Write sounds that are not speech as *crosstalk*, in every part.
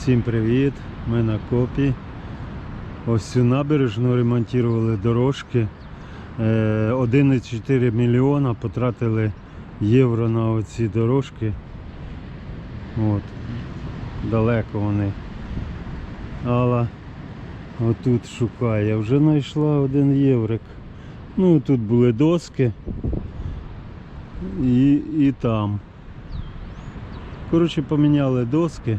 Всім привіт! Ми на копі. Ось цю набережну ремонтували дорожки. Е, 1,4 мільйона потратили євро на оці дорожки. От. Далеко вони. Алла отут шукає. Вже знайшла один єврик. Ну тут були доски і, і там. Коротше, поміняли доски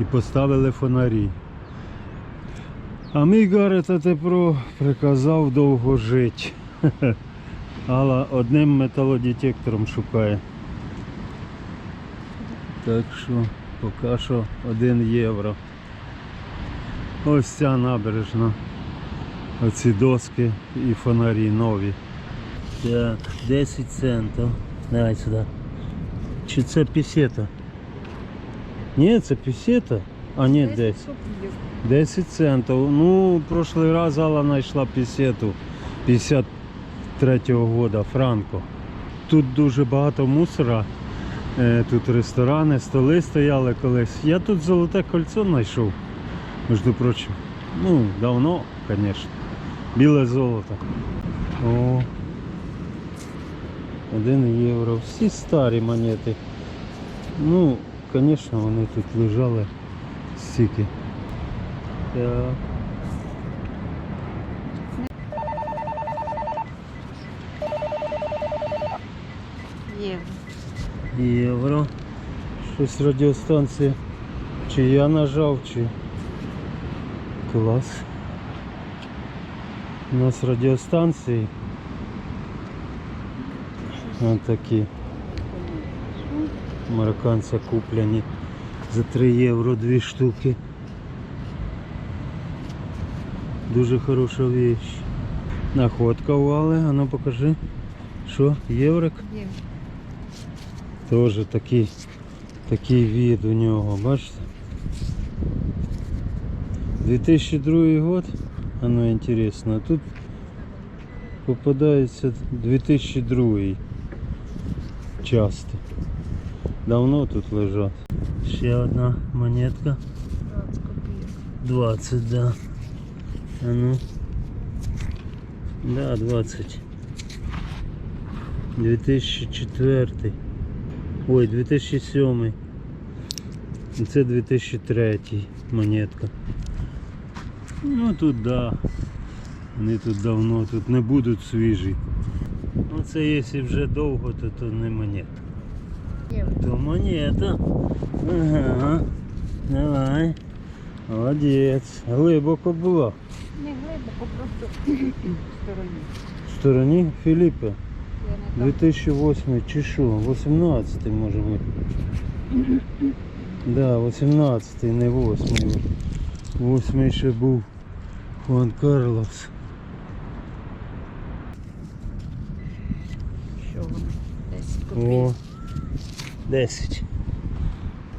і поставили фонарі. А мій Гарет Тепро приказав довго жити. *laughs* Але одним металодетектором шукає. Так що поки що 1 євро. Ось ця набережна. Оці доски і фонарі нові. Так, 10 центів. Давай сюди. Чи це пісета? Ні, це пісета. А ні, 10. 10 центів. Ну, прошлий раз Алла знайшла пісету 53-го года, Франко. Тут дуже багато мусора. Е, Тут ресторани, столи стояли колись. Я тут золоте кольцо знайшов, між прочим. Ну, давно, звісно. Біле золото. О. Один євро. Всі старі монети. Ну, звісно, вони тут лежали стільки. Так. Євро. Євро. Щось радіостанція. Чи я нажав, чи. Клас. У нас радіостанції. Ось такі. Американця куплені за 3 євро дві штуки. Дуже хороша віч. Находка вали, а ну покажи. Що, єврик? Євро. Тоже такий, такий від у нього, бачите? 2002 год, оно интересно, а тут попадається 2002 часто. Давно тут лежать. Ще одна монетка. 20 копійок. 20, да. А ну. Да, 20. 2004. Ой, 2007. І Це 2003 монетка. Ну тут да. Вони тут давно, тут не будуть свіжі. Ну це якщо вже довго, то, то не монета. То монета. Ага. Давай. Молодець. Глибоко була. Не глибоко, просто в стороні. В стороні Філіппа. Я не так. 2008 чи що? 18 може бути. Да, 18, не 8. 8 ще був Хуан Карлос. Що воно? 10 копійок. 10.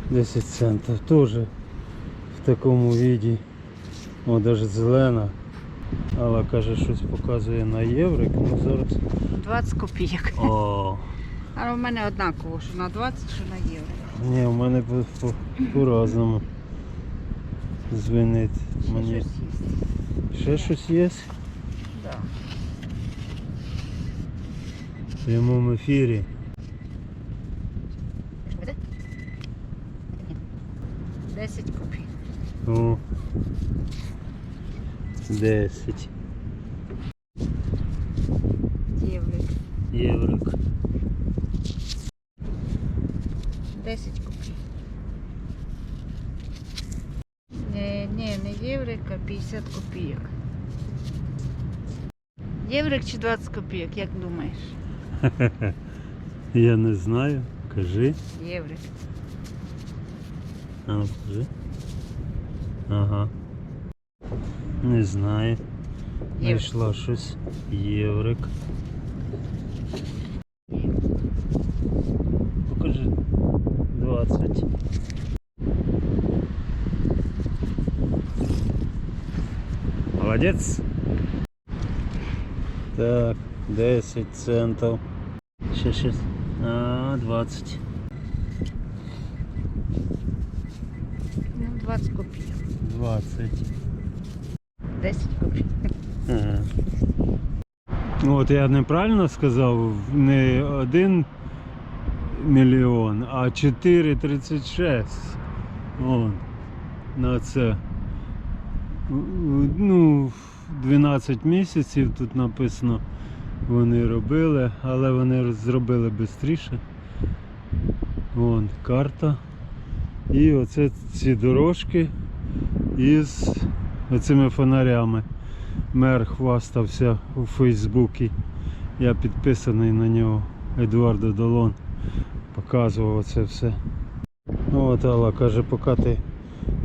10 центів. Теж в такому віді. О, навіть зелена. Алла каже, щось показує на єврик. Ну зараз. 20 копійок. О, *laughs* А в мене однаково, що на 20, що на євро. ні, у мене по- по- по-разному. Звенить Ще мені. щось є. Ще щось є? Да. В прямому ефірі. Буде? 10 копійок. О. 10 Євро. єврик. 10 копійок. Не, не, не єврик, а 50 копійок. Єврик чи 20 копійок, як думаєш? *laughs* Я не знаю. Кажи. Єврик. А ну кажи. Ага. Не знаю. Єврик. Знайшла щось. Єврик. Покажи. 20. Молодець. Так, 10 центів. Ще, ще. А, 20. 20. 10 купив. Ага. От я неправильно сказав, не 1 мільйон, а 4,36. Вон. На це. Ну, 12 місяців тут написано вони робили, але вони зробили швидше. Вон карта. І оце ці дорожки із оцими фонарями. Мер хвастався у Фейсбуці. Я підписаний на нього. Едуардо Долон показував це все. Ну, От Алла каже, поки ти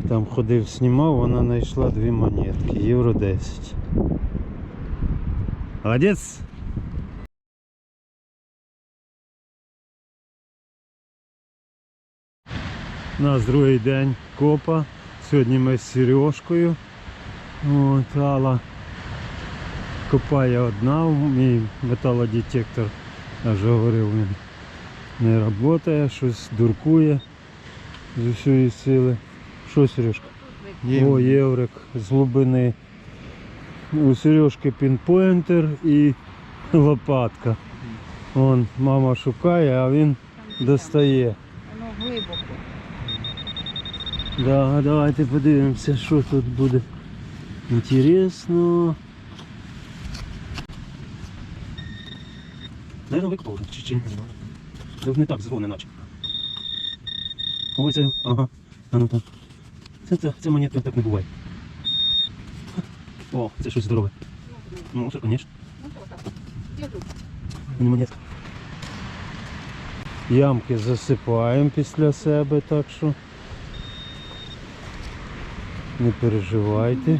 там ходив, знімав, вона знайшла дві монетки, євро 10. Молодець! У нас другий день копа. Сьогодні ми з Сережкою. От, Алла копає одна, мій металодетектор, я вже говорив, він не працює, щось дуркує з усієї сили. Що, Сережка? О, єврик з глибини. У Сережки пінпоінтер і лопатка. Вон мама шукає, а він достає. Воно глибоко. Да, давайте подивимося, що тут буде. Інтересно. Наверно, викопали чи чи? Це не так дзвони наче. Ой, це. Ага. А ну так. Це, це, це монетка так не буває. О, це щось здорове. Це, звісно. Ну. Не монетка. Ямки засипаємо після себе, так що не переживайте.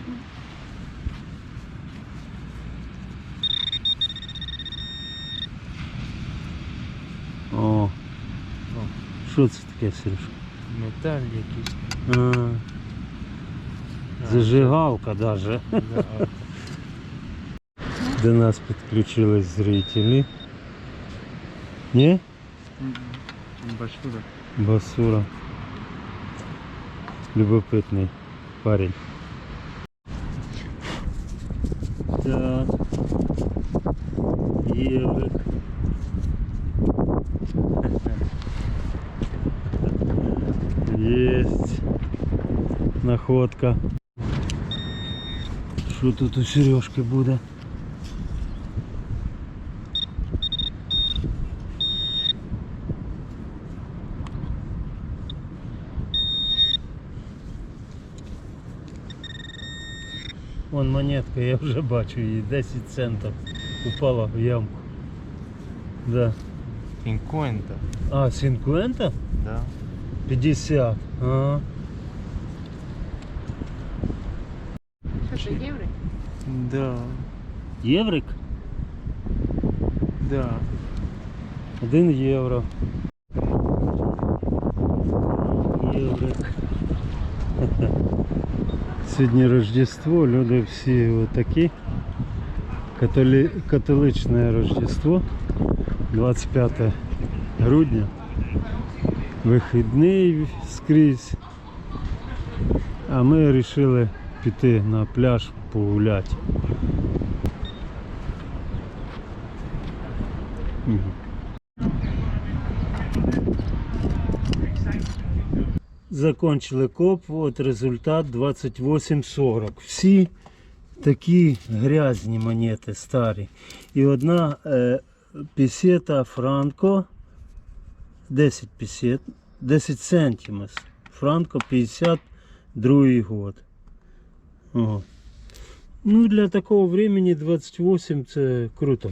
О, що це таке, Сережка? Металь якийсь. А, зажигалка даже. Да. До нас підключились зрителі. Ні? Бачу, Басура. Любопитний парень. Так. Єврик. Есть. Находка. Що тут у Сережки буде? Вон монетка, я вже бачу її, 10 центів упала в ямку. Да. Пінкоінта. А, 50? Да. 50. Ага. Що це євро? Да. Єврик? Да. 1 євро. Єврик. *laughs* Сьогодні Рождество, люди всі отакі. Католі... Католичне Рождество. 25 грудня. Вихідний скрізь. А ми вирішили піти на пляж погуляти. Закончили коп, от результат 28,40. Всі такі грязні монети старі. І одна е, пісета Франко 10 пісет, 10 центимів. Франко 52 год. О. Ну, для такого времени 28 це круто.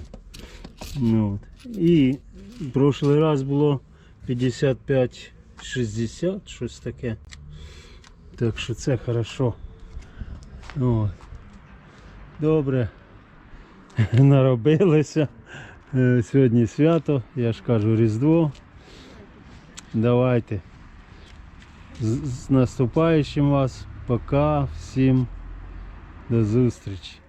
Ну, от. І в прошлий раз було 55-60, щось таке. Так що це хорошо. От. Добре. *laughs* Наробилися. Е, Сьогодні свято, я ж кажу Різдво. Давайте. З, з наступаючим вас. Пока. Всім до зустрічі.